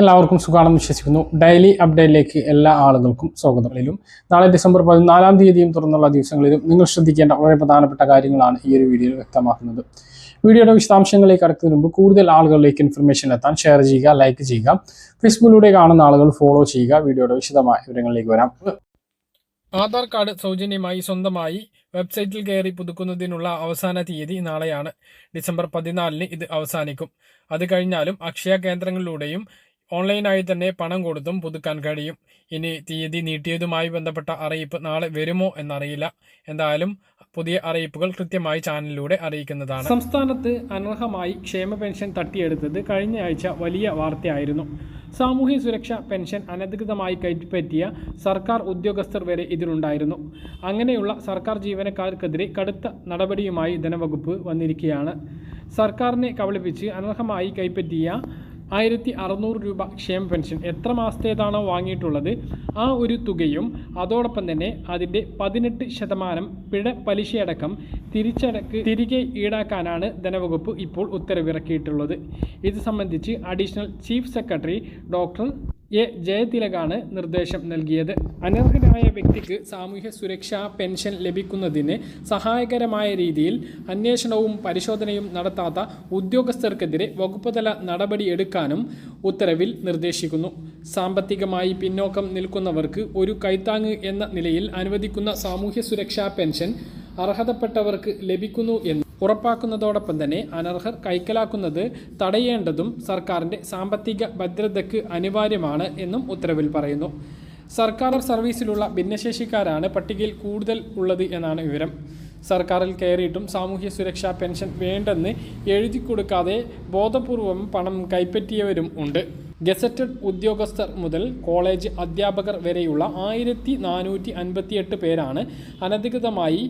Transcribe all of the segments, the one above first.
എല്ലാവർക്കും സുഖാണെന്ന് വിശ്വസിക്കുന്നു. ഡെയിലി അപ്ഡേറ്റിലേക്ക് എല്ലാ ആളുകൾക്കും സ്വാഗതങ്ങളിലും നാളെ ഡിസംബർ പതിനാലാം തീയതിയും തുറന്നുള്ള ദിവസങ്ങളിലും നിങ്ങൾ ശ്രദ്ധിക്കേണ്ട വളരെ പ്രധാനപ്പെട്ട കാര്യങ്ങളാണ് ഈ ഒരു വീഡിയോയിൽ വ്യക്തമാക്കുന്നത്. വീഡിയോയുടെ വിശദാംശങ്ങളിലേക്ക് കടക്കുന്നതിന് മുമ്പ് കൂടുതൽ ആളുകളിലേക്ക് ഇൻഫർമേഷൻ എത്താൻ ഷെയർ ചെയ്യുക ലൈക്ക് ചെയ്യുക. ഫേസ്ബുക്കിലൂടെ കാണുന്ന ആളുകൾ ഫോളോ ചെയ്യുക. വീഡിയോയുടെ വിശദമായ വിവരങ്ങളിലേക്ക് വരാം. ആധാർ കാർഡ് സൗജന്യമായി സ്വന്തമായി വെബ്സൈറ്റിൽ കയറി പുതുക്കുന്നതിനുള്ള അവസാന തീയതി നാളെയാണ്. ഡിസംബർ പതിനാലിന് ഇത് അവസാനിക്കും. അത് കഴിഞ്ഞാലും അക്ഷയ കേന്ദ്രങ്ങളിലൂടെയും ഓൺലൈനായി തന്നെ പണം കൊടുത്തും പുതുക്കാൻ കഴിയും. ഇനി തീയതി നീട്ടിയതുമായി ബന്ധപ്പെട്ട അറിയിപ്പ് നാളെ വരുമോ എന്നറിയില്ല. എന്തായാലും പുതിയ അറിയിപ്പുകൾ കൃത്യമായി ചാനലിലൂടെ അറിയിക്കുന്നതാണ്. സംസ്ഥാനത്ത് അനർഹമായി ക്ഷേമ പെൻഷൻ തട്ടിയെടുത്തത് കഴിഞ്ഞ ആഴ്ച വലിയ വാർത്തയായിരുന്നു. സാമൂഹ്യ സുരക്ഷ പെൻഷൻ അനധികൃതമായി കൈപ്പറ്റിയ സർക്കാർ ഉദ്യോഗസ്ഥർ വരെ ഇതിലുണ്ടായിരുന്നു. അങ്ങനെയുള്ള സർക്കാർ ജീവനക്കാർക്കെതിരെ കടുത്ത നടപടിയുമായി ധനവകുപ്പ് വന്നിരിക്കുകയാണ്. സർക്കാരിനെ കബളിപ്പിച്ച് അനർഹമായി കൈപ്പറ്റിയ ആയിരത്തി അറുന്നൂറ് രൂപ ക്ഷേമ പെൻഷൻ എത്ര മാസത്തേതാണോ വാങ്ങിയിട്ടുള്ളത്? ആ ഒരു തുകയും അതോടൊപ്പം തന്നെ അതിന്റെ പതിനെട്ട് ശതമാനം പിഴ പലിശയടക്കം തിരിച്ചടക്ക് തിരികെ ഈടാക്കാനാണ് ധനവകുപ്പ് ഇപ്പോൾ ഉത്തരവിറക്കിയിട്ടുള്ളത്. ഇത് സംബന്ധിച്ച് additional chief secretary doctor A ജയതിലകാണ് നിർദ്ദേശം നൽകിയത്. അനർഹനായ വ്യക്തിക്ക് സാമൂഹ്യ സുരക്ഷാ പെൻഷൻ ലഭിക്കുന്നതിന് സഹായകരമായ രീതിയിൽ അന്വേഷണവും പരിശോധനയും നടത്താത്ത ഉദ്യോഗസ്ഥർക്കെതിരെ വകുപ്പുതല നടപടിയെടുക്കാനും ഉത്തരവിൽ നിർദ്ദേശിക്കുന്നു. സാമ്പത്തികമായി പിന്നോക്കം നിൽക്കുന്നവർക്ക് ഒരു കൈത്താങ് എന്ന നിലയിൽ അനുവദിക്കുന്ന സാമൂഹ്യ സുരക്ഷാ പെൻഷൻ അർഹതപ്പെട്ടവർക്ക് ലഭിക്കുന്നു എന്ന് ഉറപ്പാക്കുന്നതോടൊപ്പം തന്നെ അനർഹർ കൈക്കലാക്കുന്നത് തടയേണ്ടതും സർക്കാരിന്റെ സാമ്പത്തിക ഭദ്രതയ്ക്ക് അനിവാര്യമാണ് എന്നും ഉത്തരവിൽ പറയുന്നു. സർക്കാർ സർവീസിലുള്ള ഭിന്നശേഷിക്കാരാണ് പട്ടികയിൽ കൂടുതൽ ഉള്ളത് എന്നാണ് വിവരം. സർക്കാരിൽ കയറിയിട്ടും സാമൂഹ്യ സുരക്ഷാ പെൻഷൻ വേണ്ടെന്ന് എഴുതി കൊടുക്കാതെ ബോധപൂർവം പണം കൈപ്പറ്റിയവരും ഉണ്ട്. ഗസറ്റഡ് ഉദ്യോഗസ്ഥർ മുതൽ കോളേജ് അധ്യാപകർ വരെയുള്ള ആയിരത്തി പേരാണ് അനധികൃതമായി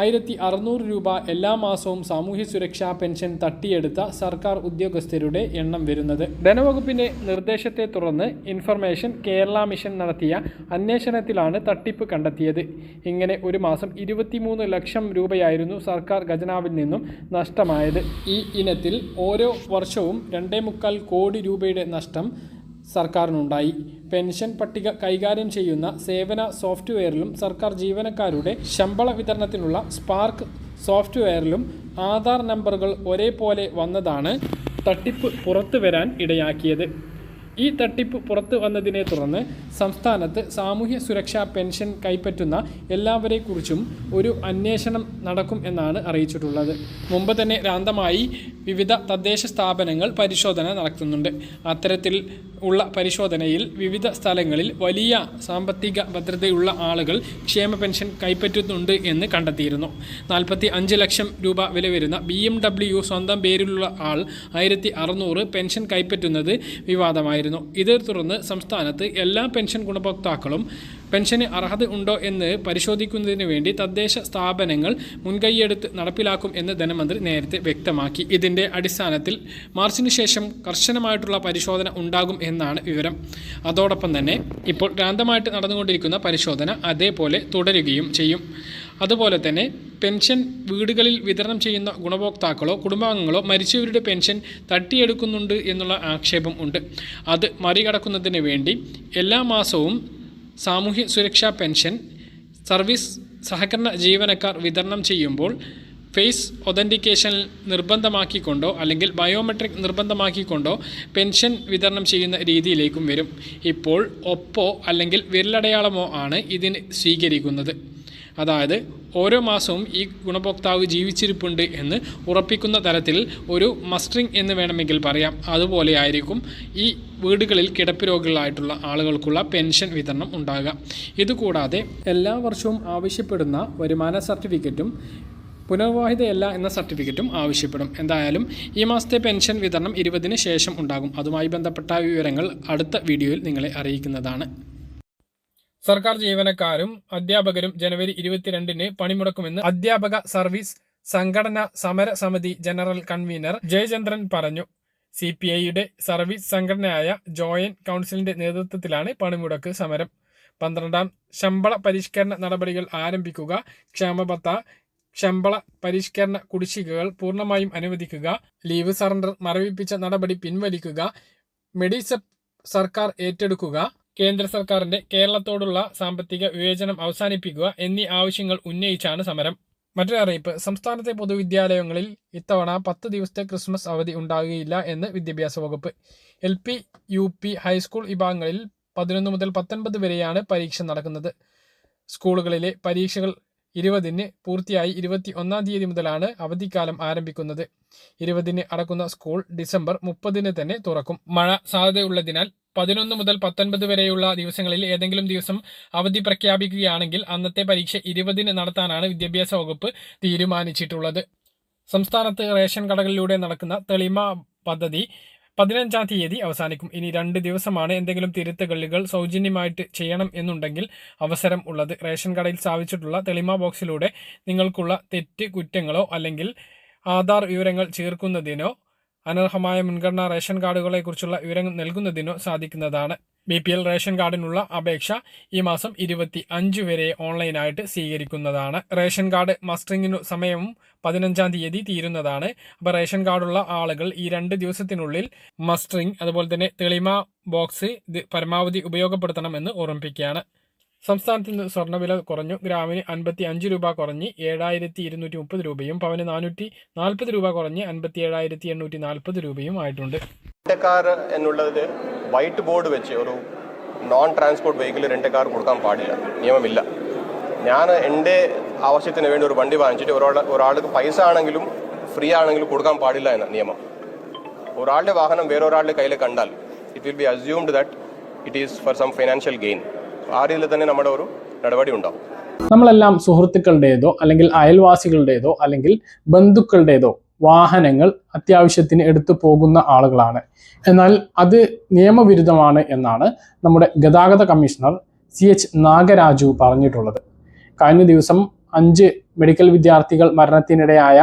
ആയിരത്തി അറുന്നൂറ് രൂപ എല്ലാ മാസവും സാമൂഹ്യ സുരക്ഷാ പെൻഷൻ തട്ടിയെടുത്ത സർക്കാർ ഉദ്യോഗസ്ഥരുടെ എണ്ണം വരുന്നത്. ധനവകുപ്പിന്റെ നിർദ്ദേശത്തെ തുടർന്ന് ഇൻഫർമേഷൻ കേരള മിഷൻ നടത്തിയ അന്വേഷണത്തിലാണ് തട്ടിപ്പ് കണ്ടെത്തിയത്. ഇങ്ങനെ ഒരു മാസം ഇരുപത്തിമൂന്ന് ലക്ഷം രൂപയായിരുന്നു സർക്കാർ ഖജനാവിൽ നിന്നും നഷ്ടമായത്. ഈ ഇനത്തിൽ ഓരോ വർഷവും രണ്ടേ മുക്കാൽ കോടി രൂപയുടെ നഷ്ടം സർക്കാരിനുണ്ടായി. പെൻഷൻ പട്ടിക കൈകാര്യം ചെയ്യുന്ന സേവന സോഫ്റ്റ്വെയറിലും സർക്കാർ ജീവനക്കാരുടെ ശമ്പള വിതരണത്തിനുള്ള സ്പാർക്ക് സോഫ്റ്റ്വെയറിലും ആധാർ നമ്പറുകൾ ഒരേപോലെ വന്നതാണ് തട്ടിപ്പ് പുറത്തു വരാൻ ഇടയാക്കിയത്. ഈ തട്ടിപ്പ് പുറത്തു വന്നതിനെ തുടർന്ന് സംസ്ഥാനത്ത് സാമൂഹ്യ സുരക്ഷാ പെൻഷൻ കൈപ്പറ്റുന്ന എല്ലാവരെക്കുറിച്ചും ഒരു അന്വേഷണം നടക്കും എന്നാണ് അറിയിച്ചിട്ടുള്ളത്. മുമ്പ് തന്നെ രാന്തമായി വിവിധ തദ്ദേശ സ്ഥാപനങ്ങൾ പരിശോധന നടത്തുന്നുണ്ട്. അത്തരത്തിൽ ഉള്ള പരിശോധനയിൽ വിവിധ സ്ഥലങ്ങളിൽ വലിയ സാമ്പത്തിക ഭദ്രതയുള്ള ആളുകൾ ക്ഷേമ പെൻഷൻ കൈപ്പറ്റുന്നുണ്ട് എന്ന് കണ്ടെത്തിയിരുന്നു. നാൽപ്പത്തി അഞ്ച് ലക്ഷം രൂപ വില വരുന്ന ബി സ്വന്തം പേരിലുള്ള ആൾ ആയിരത്തി പെൻഷൻ കൈപ്പറ്റുന്നത് വിവാദമായിരുന്നു. ഇതേ തുടർന്ന് സംസ്ഥാനത്ത് എല്ലാ പെൻഷൻ ഗുണഭോക്താക്കളും പെൻഷന് അർഹത ഉണ്ടോ എന്ന് പരിശോധിക്കുന്നതിന് വേണ്ടി തദ്ദേശ സ്ഥാപനങ്ങൾ മുൻകൈയെടുത്ത് നടപ്പിലാക്കും എന്ന് ധനമന്ത്രി നേരത്തെ വ്യക്തമാക്കി. ഇതിന്റെ അടിസ്ഥാനത്തിൽ മാർച്ചിന് ശേഷം കർശനമായിട്ടുള്ള പരിശോധന ഉണ്ടാകും എന്നാണ് വിവരം. അതോടൊപ്പം തന്നെ ഇപ്പോൾ ഭ്രാന്തമായിട്ട് നടന്നുകൊണ്ടിരിക്കുന്ന പരിശോധന അതേപോലെ തുടരുകയും ചെയ്യും. അതുപോലെ തന്നെ പെൻഷൻ വീടുകളിൽ വിതരണം ചെയ്യുന്ന ഗുണഭോക്താക്കളോ കുടുംബാംഗങ്ങളോ മരിച്ചവരുടെ പെൻഷൻ തട്ടിയെടുക്കുന്നുണ്ട് എന്നുള്ള ആക്ഷേപം ഉണ്ട്. അത് മറികടക്കുന്നതിന് വേണ്ടി എല്ലാ മാസവും സാമൂഹ്യ സുരക്ഷാ പെൻഷൻ സർവീസ് സഹകരണ ജീവനക്കാർ വിതരണം ചെയ്യുമ്പോൾ ഫേസ് ഒതന്റിക്കേഷൻ നിർബന്ധമാക്കിക്കൊണ്ടോ അല്ലെങ്കിൽ ബയോമെട്രിക് നിർബന്ധമാക്കിക്കൊണ്ടോ പെൻഷൻ വിതരണം ചെയ്യുന്ന രീതിയിലേക്കും വരും. ഇപ്പോൾ ഒപ്പോ അല്ലെങ്കിൽ വിരലടയാളമോ ആണ് ഇതിന് സ്വീകരിക്കുന്നത്. അതായത് ഓരോ മാസവും ഈ ഗുണഭോക്താവ് ജീവിച്ചിരിപ്പുണ്ട് എന്ന് ഉറപ്പിക്കുന്ന തരത്തിൽ ഒരു മസ്റ്ററിംഗ് എന്ന് വേണമെങ്കിൽ പറയാം. അതുപോലെ ആയിരിക്കും ഈ വീടുകളിൽ കിടപ്പ് രോഗികളായിട്ടുള്ള ആളുകൾക്കുള്ള പെൻഷൻ വിതരണം ഉണ്ടാകുക ഇതുകൂടാതെ എല്ലാ വർഷവും ആവശ്യപ്പെടുന്ന വരുമാന സർട്ടിഫിക്കറ്റും പുനർവാഹിതയല്ല എന്ന സർട്ടിഫിക്കറ്റും ആവശ്യപ്പെടും. എന്തായാലും ഈ മാസത്തെ പെൻഷൻ വിതരണം ഇരുപതിന് ശേഷം ഉണ്ടാകും. അതുമായി ബന്ധപ്പെട്ട വിവരങ്ങൾ അടുത്ത വീഡിയോയിൽ നിങ്ങളെ അറിയിക്കുന്നതാണ്. സർക്കാർ ജീവനക്കാരും അധ്യാപകരും ജനുവരി ഇരുപത്തിരണ്ടിന് പണിമുടക്കുമെന്ന് അധ്യാപക സർവീസ് സംഘടനാ സമര സമിതി ജനറൽ കൺവീനർ ജയചന്ദ്രൻ പറഞ്ഞു. സി പി ഐയുടെ സർവീസ് സംഘടനയായ ജോയിന്റ് കൗൺസിലിന്റെ നേതൃത്വത്തിലാണ് പണിമുടക്ക് സമരം. പന്ത്രണ്ടാം ശമ്പള പരിഷ്കരണ നടപടികൾ ആരംഭിക്കുക ക്ഷേമബത്ത ശമ്പള പരിഷ്കരണ കുടിശ്ശികകൾ പൂർണമായും അനുവദിക്കുക ലീവ് സറണ്ടർ മരവിപ്പിച്ച നടപടി പിൻവലിക്കുക മെഡിസെപ് സർക്കാർ ഏറ്റെടുക്കുക കേന്ദ്ര സർക്കാരിന്റെ കേരളത്തോടുള്ള സാമ്പത്തിക വിവേചനം അവസാനിപ്പിക്കുക എന്നീ ആവശ്യങ്ങൾ ഉന്നയിച്ചാണ് സമരം. മറ്റൊരറിയിപ്പ് സംസ്ഥാനത്തെ പൊതുവിദ്യാലയങ്ങളിൽ ഇത്തവണ പത്ത് ദിവസത്തെ ക്രിസ്മസ് അവധി ഉണ്ടാകുകയില്ല എന്ന് വിദ്യാഭ്യാസ വകുപ്പ്. L P U P high school വിഭാഗങ്ങളിൽ പതിനൊന്ന് മുതൽ പത്തൊൻപത് വരെയാണ് പരീക്ഷ നടക്കുന്നത്. സ്കൂളുകളിലെ പരീക്ഷകൾ ഇരുപതിന് പൂർത്തിയായി ഇരുപത്തി ഒന്നാം തീയതി മുതലാണ് അവധിക്കാലം ആരംഭിക്കുന്നത്. ഇരുപതിന് അടക്കുന്ന സ്കൂൾ ഡിസംബർ മുപ്പതിന് തന്നെ തുറക്കും. മഴ സാധ്യതയുള്ളതിനാൽ പതിനൊന്ന് മുതൽ പത്തൊൻപത് വരെയുള്ള ദിവസങ്ങളിൽ ഏതെങ്കിലും ദിവസം അവധി പ്രഖ്യാപിക്കുകയാണെങ്കിൽ അന്നത്തെ പരീക്ഷ ഇരുപതിന് നടത്താനാണ് വിദ്യാഭ്യാസ വകുപ്പ് തീരുമാനിച്ചിട്ടുള്ളത്. സംസ്ഥാനത്ത് റേഷൻ കടകളിലൂടെ നടക്കുന്ന തെളിമ പദ്ധതി പതിനഞ്ചാം തീയതി അവസാനിക്കും. ഇനി രണ്ട് ദിവസമാണ് എന്തെങ്കിലും തിരുത്തുകളികൾ സൗജന്യമായിട്ട് ചെയ്യണം എന്നുണ്ടെങ്കിൽ അവസരം ഉള്ളത്. റേഷൻ കടയിൽ സ്ഥാപിച്ചിട്ടുള്ള തെളിമ ബോക്സിലൂടെ നിങ്ങൾക്കുള്ള തെറ്റ് കുറ്റങ്ങളോ അല്ലെങ്കിൽ ആധാർ വിവരങ്ങൾ ചേർക്കുന്നതിനോ അനർഹമായ മുൻഗണനാ റേഷൻ കാർഡുകളെക്കുറിച്ചുള്ള വിവരങ്ങൾ നൽകുന്നതിനോ സാധിക്കുന്നതാണ്. ബി പി എൽ റേഷൻ കാർഡിനുള്ള അപേക്ഷ ഈ മാസം ഇരുപത്തി അഞ്ച് വരെ ഓൺലൈനായിട്ട് സ്വീകരിക്കുന്നതാണ്. റേഷൻ കാർഡ് മസ്റ്ററിങ്ങിനു സമയവും പതിനഞ്ചാം തീയതി തീരുന്നതാണ്. അപ്പോൾ റേഷൻ കാർഡുള്ള ആളുകൾ ഈ രണ്ട് ദിവസത്തിനുള്ളിൽ മസ്റ്ററിങ് അതുപോലെ തന്നെ തെളിമ ബോക്സ് ഇത് പരമാവധി ഉപയോഗപ്പെടുത്തണമെന്ന് ഓർമ്മിപ്പിക്കുകയാണ്. സംസ്ഥാനത്ത് നിന്ന് സ്വർണവില കുറഞ്ഞു. ഗ്രാമിന് അൻപത്തി അഞ്ച് രൂപ കുറഞ്ഞ് ഏഴായിരത്തി ഇരുന്നൂറ്റി മുപ്പത് രൂപയും പവന് നാനൂറ്റി നാൽപ്പത് രൂപ കുറഞ്ഞ് അൻപത്തി ഏഴായിരത്തി എണ്ണൂറ്റി നാൽപ്പത് രൂപയും ആയിട്ടുണ്ട്. റെന്റക്കാർ എന്നുള്ളത് വൈറ്റ് ബോർഡ് വെച്ച് ഒരു നോൺ ട്രാൻസ്പോർട്ട് വെഹിക്കിൾ റെന്റക്കാർ കൊടുക്കാൻ പാടില്ല. നിയമമില്ല. ഞാൻ എന്റെ ആവശ്യത്തിന് വേണ്ടി ഒരു വണ്ടി വാങ്ങിച്ചിട്ട് ഒരാൾ ഒരാൾക്ക് പൈസ ആണെങ്കിലും ഫ്രീ ആണെങ്കിലും കൊടുക്കാൻ പാടില്ല എന്ന നിയമം. ഒരാളുടെ വാഹനം വേറൊരാളുടെ കയ്യിൽ കണ്ടാൽ it will be assumed that it is for some financial gain ആ രീതിയിൽ തന്നെ നമ്മുടെ ഒരു നടപടി ഉണ്ടാവും നമ്മളെല്ലാം സുഹൃത്തുക്കളുടേതോ അല്ലെങ്കിൽ അയൽവാസികളുടേതോ അല്ലെങ്കിൽ ബന്ധുക്കളുടേതോ വാഹനങ്ങൾ അത്യാവശ്യത്തിന് എടുത്തു പോകുന്ന ആളുകളാണ്. എന്നാൽ അത് നിയമവിരുദ്ധമാണ് എന്നാണ് നമ്മുടെ ഗതാഗത കമ്മീഷണർ സി എച്ച് നാഗരാജു പറഞ്ഞിട്ടുള്ളത്. കഴിഞ്ഞ ദിവസം അഞ്ച് മെഡിക്കൽ വിദ്യാർത്ഥികൾ മരണത്തിനിടയായ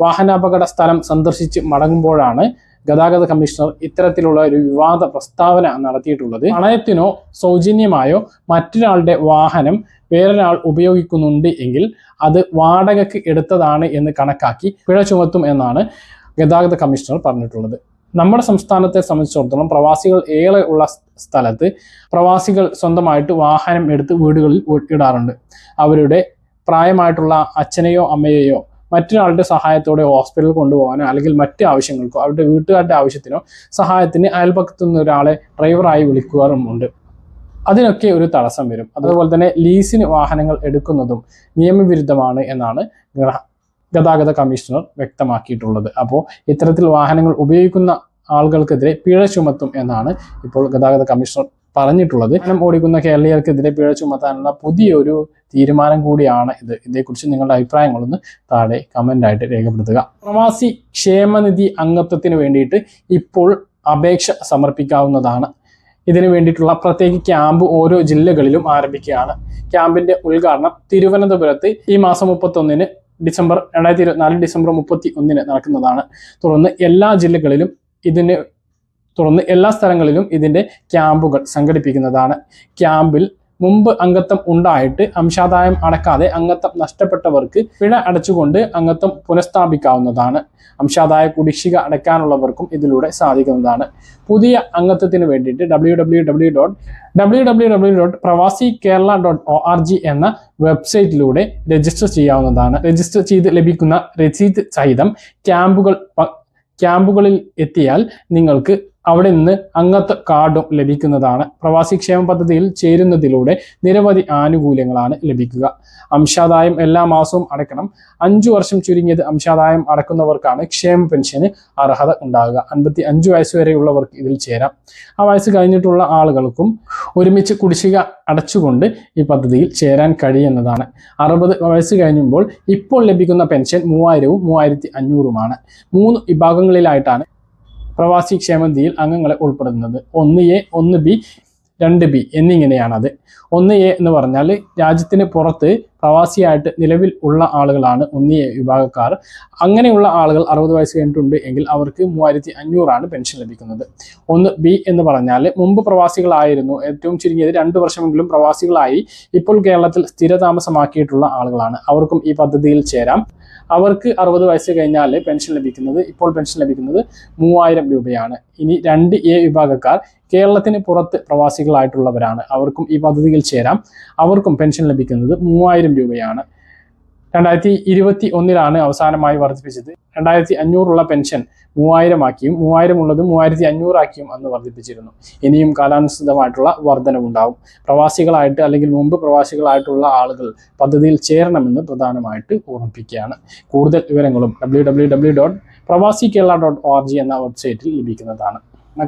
വാഹനാപകട സ്ഥലം സന്ദർശിച്ച് മടങ്ങുമ്പോഴാണ് ഗതാഗത കമ്മീഷണർ ഇത്തരത്തിലുള്ള ഒരു വിവാദ പ്രസ്താവന നടത്തിയിട്ടുള്ളത്. പണയത്തിനോ സൗജന്യമായോ മറ്റൊരാളുടെ വാഹനം വേറൊരാൾ ഉപയോഗിക്കുന്നുണ്ട് എങ്കിൽ അത് വാടകയ്ക്ക് എടുത്തതാണ് എന്ന് കണക്കാക്കി പിഴ ചുമത്തും എന്നാണ് ഗതാഗത കമ്മീഷണർ പറഞ്ഞിട്ടുള്ളത്. നമ്മുടെ സംസ്ഥാനത്തെ സംബന്ധിച്ചിടത്തോളം പ്രവാസികൾ ഏറെ ഉള്ള സ്ഥലത്ത് പ്രവാസികൾ സ്വന്തമായിട്ട് വാഹനം എടുത്ത് വീടുകളിൽ ഇടാറുണ്ട്. അവരുടെ പ്രായമായിട്ടുള്ള അച്ഛനെയോ അമ്മയെയോ മറ്റൊരാളുടെ സഹായത്തോടെ ഹോസ്പിറ്റലിൽ കൊണ്ടുപോകാനോ അല്ലെങ്കിൽ മറ്റ് ആവശ്യങ്ങൾക്കോ അവരുടെ വീട്ടുകാരുടെ ആവശ്യത്തിനോ സഹായത്തിന് അയൽപക്കത്തു നിന്ന് ഒരാളെ ഡ്രൈവറായി വിളിക്കാറുമുണ്ട്. അതിനൊക്കെ ഒരു തടസ്സം വരും. അതുപോലെ തന്നെ ലീസിന് വാഹനങ്ങൾ എടുക്കുന്നതും നിയമവിരുദ്ധമാണ് എന്നാണ് ഗതാഗത കമ്മീഷണർ വ്യക്തമാക്കിയിട്ടുള്ളത്. അപ്പോൾ ഇത്തരത്തിൽ വാഹനങ്ങൾ ഉപയോഗിക്കുന്ന ആളുകൾക്കെതിരെ പിഴ ചുമത്തും എന്നാണ് ഇപ്പോൾ ഗതാഗത കമ്മീഷണർ പറഞ്ഞിട്ടുള്ളത്. വാഹനം ഓടിക്കുന്ന കേരളീയർക്കെതിരെ പിഴ ചുമത്താനുള്ള പുതിയൊരു തീരുമാനം കൂടിയാണ് ഇത്. ഇതേക്കുറിച്ച് നിങ്ങളുടെ അഭിപ്രായങ്ങളൊന്ന് താഴെ കമന്റായിട്ട് രേഖപ്പെടുത്തുക. പ്രവാസി ക്ഷേമനിധി അംഗത്വത്തിന് വേണ്ടിയിട്ട് ഇപ്പോൾ അപേക്ഷ സമർപ്പിക്കാവുന്നതാണ്. ഇതിനു വേണ്ടിയിട്ടുള്ള പ്രത്യേക ക്യാമ്പ് ഓരോ ജില്ലകളിലും ആരംഭിക്കുകയാണ്. ക്യാമ്പിന്റെ ഉദ്ഘാടനം തിരുവനന്തപുരത്ത് ഈ മാസം മുപ്പത്തൊന്നിന് ഡിസംബർ രണ്ടായിരത്തി ഇരുപത്തിനാല് ഡിസംബർ മുപ്പത്തി ഒന്നിന് നടക്കുന്നതാണ്. തുടർന്ന് എല്ലാ ജില്ലകളിലും ഇതിന് തുടർന്ന് എല്ലാ സ്ഥലങ്ങളിലും ഇതിന്റെ ക്യാമ്പുകൾ സംഘടിപ്പിക്കുന്നതാണ്. ക്യാമ്പിൽ മുമ്പ് അംഗത്വം ഉണ്ടായിട്ട് അംശാദായം അടക്കാതെ അംഗത്വം നഷ്ടപ്പെട്ടവർക്ക് പിഴ അടച്ചുകൊണ്ട് അംഗത്വം പുനഃസ്ഥാപിക്കാവുന്നതാണ്. അംശാദായ കുടിശ്ശിക അടയ്ക്കാനുള്ളവർക്കും ഇതിലൂടെ സാധിക്കുന്നതാണ്. പുതിയ അംഗത്വത്തിന് വേണ്ടിയിട്ട് W W W dot W W W dot Pravasi Kerala dot O R G എന്ന വെബ്സൈറ്റിലൂടെ രജിസ്റ്റർ ചെയ്യാവുന്നതാണ്. രജിസ്റ്റർ ചെയ്ത് ലഭിക്കുന്ന രസീത് സഹിതം ക്യാമ്പുകൾ ക്യാമ്പുകളിൽ എത്തിയാൽ നിങ്ങൾക്ക് അവിടെ നിന്ന് അംഗത്വ കാർഡും ലഭിക്കുന്നതാണ്. പ്രവാസി ക്ഷേമ പദ്ധതിയിൽ ചേരുന്നതിലൂടെ നിരവധി ആനുകൂല്യങ്ങളാണ് ലഭിക്കുക. അംശാദായം എല്ലാ മാസവും അടയ്ക്കണം. അഞ്ചു വർഷം ചുരുങ്ങിയത് അംശാദായം അടക്കുന്നവർക്കാണ് ക്ഷേമ പെൻഷന് അർഹത ഉണ്ടാകുക. അൻപത്തി അഞ്ച് വയസ്സ് വരെയുള്ളവർക്ക് ഇതിൽ ചേരാം. ആ വയസ്സ് കഴിഞ്ഞിട്ടുള്ള ആളുകൾക്കും ഒരുമിച്ച് കുടിശ്ശിക അടച്ചുകൊണ്ട് ഈ പദ്ധതിയിൽ ചേരാൻ കഴിയുന്നതാണ്. അറുപത് വയസ്സ് കഴിഞ്ഞുമ്പോൾ ഇപ്പോൾ ലഭിക്കുന്ന പെൻഷൻ മൂവായിരവും മൂവായിരത്തി അഞ്ഞൂറുമാണ്. മൂന്ന് വിഭാഗങ്ങളിലായിട്ടാണ് പ്രവാസി ക്ഷേമനിധിയിൽ അംഗങ്ങളെ ഉൾപ്പെടുന്നത് ഒന്ന് എ ഒന്ന് ബി രണ്ട് ബി എന്നിങ്ങനെയാണത്. ഒന്ന് എ എന്ന് പറഞ്ഞാൽ രാജ്യത്തിന് പുറത്ത് പ്രവാസിയായിട്ട് നിലവിൽ ഉള്ള ആളുകളാണ് ഒന്നിയ വിഭാഗക്കാർ. അങ്ങനെയുള്ള ആളുകൾ അറുപത് വയസ്സ് കഴിഞ്ഞിട്ടുണ്ട് എങ്കിൽ അവർക്ക് മൂവായിരത്തി അഞ്ഞൂറാണ് പെൻഷൻ ലഭിക്കുന്നത്. ഒന്ന് ബി എന്ന് പറഞ്ഞാൽ മുമ്പ് പ്രവാസികളായിരുന്നു. ഏറ്റവും ചുരുങ്ങിയത് രണ്ട് വർഷമെങ്കിലും പ്രവാസികളായി ഇപ്പോൾ കേരളത്തിൽ സ്ഥിരതാമസമാക്കിയിട്ടുള്ള ആളുകളാണ്. അവർക്കും ഈ പദ്ധതിയിൽ ചേരാം. അവർക്ക് അറുപത് വയസ്സ് കഴിഞ്ഞാൽ പെൻഷൻ ലഭിക്കുന്നത് ഇപ്പോൾ പെൻഷൻ ലഭിക്കുന്നത് മൂവായിരം രൂപയാണ്. ഇനി രണ്ട് എ വിഭാഗക്കാർ കേരളത്തിന് പുറത്ത് പ്രവാസികളായിട്ടുള്ളവരാണ്. അവർക്കും ഈ പദ്ധതിയിൽ ചേരാം. അവർക്കും പെൻഷൻ ലഭിക്കുന്നത് മൂവായിരം രൂപയാണ്. രണ്ടായിരത്തി ഇരുപത്തി ഒന്നിലാണ് അവസാനമായി വർദ്ധിപ്പിച്ചത്. രണ്ടായിരത്തി അഞ്ഞൂറുള്ള പെൻഷൻ മൂവായിരമാക്കിയും മൂവായിരം ഉള്ളത് മൂവായിരത്തി അഞ്ഞൂറാക്കിയും അന്ന് വർദ്ധിപ്പിച്ചിരുന്നു. ഇനിയും കാലാനുസൃതമായിട്ടുള്ള വർധനവുണ്ടാവും. പ്രവാസികളായിട്ട് അല്ലെങ്കിൽ മുമ്പ് പ്രവാസികളായിട്ടുള്ള ആളുകൾ പദ്ധതിയിൽ ചേരണമെന്ന് പ്രധാനമായിട്ട് ഓർമ്മിപ്പിക്കുകയാണ്. കൂടുതൽ വിവരങ്ങളും W W dot Pravasi Kerala dot O R G എന്ന വെബ്സൈറ്റിൽ ലഭിക്കുന്നതാണ്.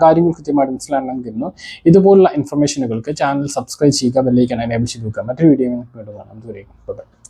കാര്യങ്ങൾ കൃത്യമായിട്ട് മനസ്സിലാക്കാൻ തരുന്നു ഇതുപോലുള്ള ഇൻഫർമേഷനുകൾക്ക് ചാനൽ സബ്സ്ക്രൈബ് ചെയ്യുക ബെല്ലൈക്കൺ എനേബിൾ ചെയ്ത് വെക്കുക. മറ്റൊരു വീഡിയോ വീണ്ടും കാണാം. ദൂരേക്കും